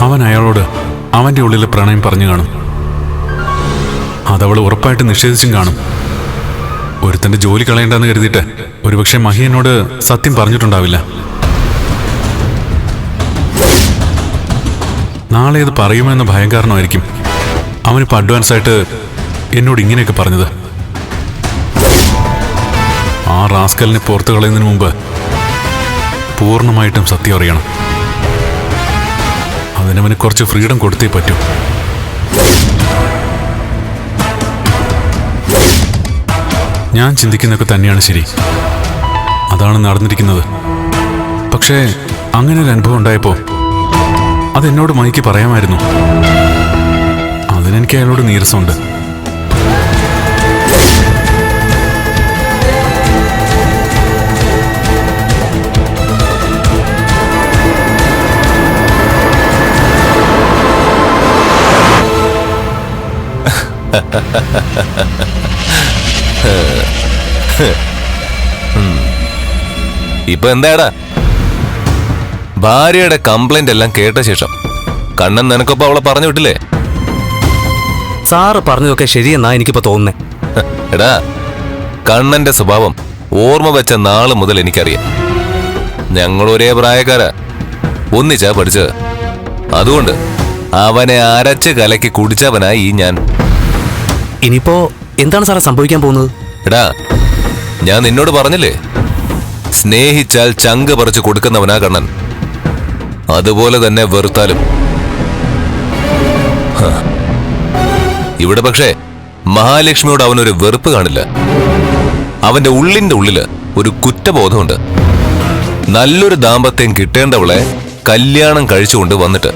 അവൻ അയാളോട് അവന്റെ ഉള്ളിലെ പ്രണയം പറഞ്ഞു കാണും. അതവൾ ഉറപ്പായിട്ട് നിഷേധിച്ചും കാണും. ഒരുത്തന്റെ ജോലി കളയണ്ടെന്ന് കരുതിയിട്ട് ഒരുപക്ഷെ മഹി എന്നോട് സത്യം പറഞ്ഞിട്ടുണ്ടാവില്ല. നാളെ ഇത് പറയുമെന്ന ഭയം കാരണമായിരിക്കും. അവനിപ്പോൾ അഡ്വാൻസായിട്ട് എന്നോട് ഇങ്ങനെയൊക്കെ പറഞ്ഞത്. ആ റാസ്കലിനെ പുറത്തു കളയുന്നതിന് മുമ്പ് പൂർണമായിട്ടും സത്യം അറിയണം. അതിനവന് കുറച്ച് ഫ്രീഡം കൊടുത്തേ പറ്റൂ. ഞാൻ ചിന്തിക്കുന്നതൊക്കെ തന്നെയാണ് ശരി. അതാണ് നടന്നിരിക്കുന്നത്. പക്ഷേ അങ്ങനെ ഒരു അനുഭവം ഉണ്ടായപ്പോൾ അതെന്നോട് മൈക്ക് പറയാമായിരുന്നു. അതിനെനിക്ക് അയാളോട് നീരസമുണ്ട്. ഇപ്പൊ എന്താടാ? ഭാര്യയുടെ കംപ്ലൈന്റ് എല്ലാം കേട്ട ശേഷം കണ്ണൻ നിനക്കൊപ്പം അവളെ പറഞ്ഞു വിട്ടില്ലേ? സാറ് പറഞ്ഞതൊക്കെ ശരിയെന്നാ എനിക്കിപ്പോ തോന്നുന്നേ. എടാ കണ്ണന്റെ സ്വഭാവം ഓർമ്മ വെച്ച നാൾ മുതൽ എനിക്കറിയാം. ഞങ്ങൾ ഒരേ പ്രായക്കാരാ. ഒന്നിച്ചാ പഠിച്ചത്. അതുകൊണ്ട് അവനെ അരച്ച് കലക്കി കുടിച്ചവനായി ഞാൻ. ഇനിയിപ്പോ എന്താണ് സാറേ സംഭവിക്കാൻ പോകുന്നത്? എടാ ഞാൻ നിന്നോട് പറഞ്ഞില്ലേ? സ്നേഹിച്ചാൽ ചങ്ക് പറിച്ചു കൊടുക്കുന്നവനാ കണ്ണൻ. അതുപോലെ തന്നെ വെറുത്താലും. ഇവിടെ പക്ഷേ മഹാലക്ഷ്മിയോട് അവനൊരു വെറുപ്പ് കാണില്ല. അവന്റെ ഉള്ളിന്റെ ഉള്ളിൽ ഒരു കുറ്റബോധമുണ്ട്. നല്ലൊരു ദാമ്പത്യം കിട്ടേണ്ടവളെ കല്യാണം കഴിച്ചുകൊണ്ട് വന്നിട്ട്.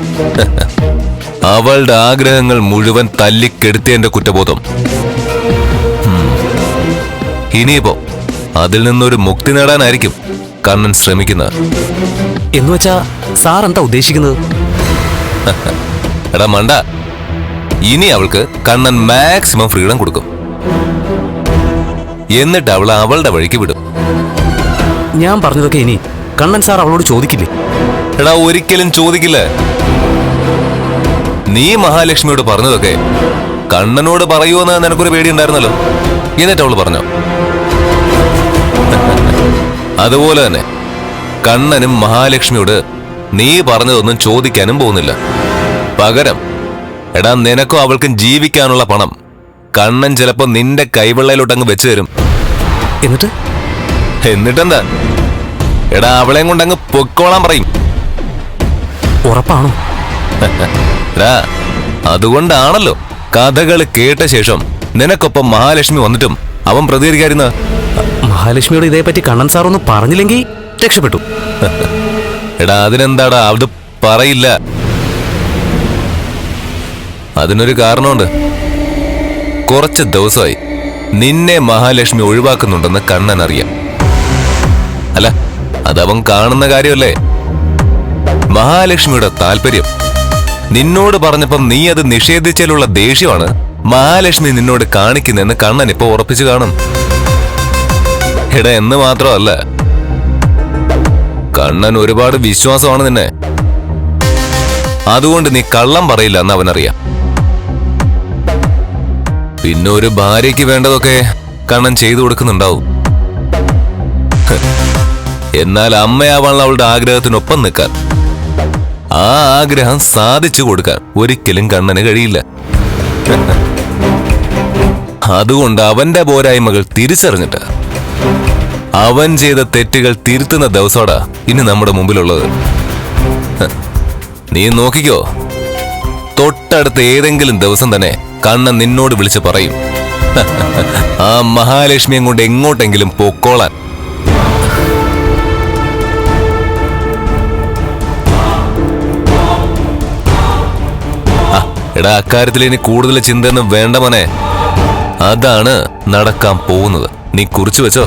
അവളുടെ ആഗ്രഹങ്ങൾ മുഴുവൻ തല്ലിക്കെടുത്തിയന്റെ കുറ്റബോധം. ഇനിയിപ്പോ അതിൽ നിന്നൊരു മുക്തി നേടാനായിരിക്കും കണ്ണൻ ശ്രമിക്കുന്നത്. എന്ന് വെച്ചാ സാർ എന്താ ഉദ്ദേശിക്കുന്നത്? എടാ മണ്ട ഇനി അവൾക്ക് കണ്ണൻ മാക്സിമം ഫ്രീഡം കൊടുക്കും. എന്നിട്ട് അവൾ അവളുടെ വഴിക്ക് വിടും. ഞാൻ പറഞ്ഞതൊക്കെ ഇനി കണ്ണൻ സാർ അവളോട് ചോദിക്കില്ലേ? എടാ ഒരിക്കലും ചോദിക്കില്ല. നീ മഹാലക്ഷ്മിയോട് പറഞ്ഞതൊക്കെ കണ്ണനോട് പറയുമെന്ന് നിനക്കൊരു പേടിയുണ്ടായിരുന്നല്ലോ. എന്നിട്ട് അവൾ പറഞ്ഞോ? അതുപോലെ തന്നെ കണ്ണനും മഹാലക്ഷ്മിയോട് നീ പറഞ്ഞതൊന്നും ചോദിക്കാനും പോകുന്നില്ല. പകരം എടാ നിനക്കും അവൾക്കും ജീവിക്കാനുള്ള പണം. കണ്ണൻ ചിലപ്പോ നിന്റെ കൈവെള്ളയിലോട്ട് അങ്ങ് വെച്ചു തരും. എന്നിട്ട്? എന്നിട്ടെന്താ? എടാ അവളെയും കൊണ്ടങ്ങ് പൊക്കോളാൻ പറയും. ഉറപ്പാണോ? അതുകൊണ്ടാണല്ലോ കഥകൾ കേട്ട ശേഷം നിനക്കൊപ്പം മഹാലക്ഷ്മി വന്നിട്ടും അവൻ പ്രതികരിക്കാരുന്ന മഹാലക്ഷ്മിയോട് ഇതേപ്പറ്റി കണ്ണൻ സാർ ഒന്ന് പറഞ്ഞില്ലെങ്കിൽ രക്ഷപ്പെട്ടു. എടാ അതിനെന്താടാ? അത് പറയില്ല. അതിനൊരു കാരണമുണ്ട്. കുറച്ച് ദിവസമായി നിന്നെ മഹാലക്ഷ്മി ഒഴിവാക്കുന്നുണ്ടെന്ന് കണ്ണൻ അറിയാം അല്ല അതവൻ കാണുന്ന കാര്യമല്ലേ? മഹാലക്ഷ്മിയുടെ താല്പര്യം. നിന്നോട് പറഞ്ഞപ്പം നീ അത് നിഷേധിച്ചാലുള്ള ദേഷ്യമാണ് മഹാലക്ഷ്മി നിന്നോട് കാണിക്കുന്നെന്ന് കണ്ണൻ ഇപ്പൊ ഉറപ്പിച്ചു കാണും. എടാ എന്ന് മാത്രമല്ല കണ്ണൻ ഒരുപാട് വിശ്വാസമാണ് നിന്നെ. അതുകൊണ്ട് നീ കള്ളം പറയില്ല എന്ന് അവനറിയാം. പിന്നെ ഒരു ഭാര്യയ്ക്ക് വേണ്ടതൊക്കെ കണ്ണൻ ചെയ്തു കൊടുക്കുന്നുണ്ടാവും. എന്നാൽ അമ്മയാവാനുള്ള അവളുടെ ആഗ്രഹത്തിനൊപ്പം നിൽക്കാൻ. ആ ആഗ്രഹം സാധിച്ചു കൊടുക്കാൻ ഒരിക്കലും കണ്ണന് കഴിയില്ല. അതുകൊണ്ട് അവന്റെ പോരായ്മകൾ തിരിച്ചറിഞ്ഞിട്ട് അവൻ ചെയ്ത തെറ്റുകൾ തിരുത്തുന്ന ദിവസോടാ ഇനി നമ്മുടെ മുമ്പിലുള്ളത്. നീ നോക്കിക്കോ. തൊട്ടടുത്ത ഏതെങ്കിലും ദിവസം തന്നെ കണ്ണൻ നിന്നോട് വിളിച്ച് പറയും. ആ മഹാലക്ഷ്മിയും കൊണ്ട് എങ്ങോട്ടെങ്കിലും പൊക്കോളാൻ. എടാ അക്കാര്യത്തിൽ ഇനി കൂടുതൽ ചിന്തയൊന്നും വേണ്ട മോനെ. അതാണ് നടക്കാൻ പോകുന്നത്. നീ കുറിച്ചു വെച്ചോ.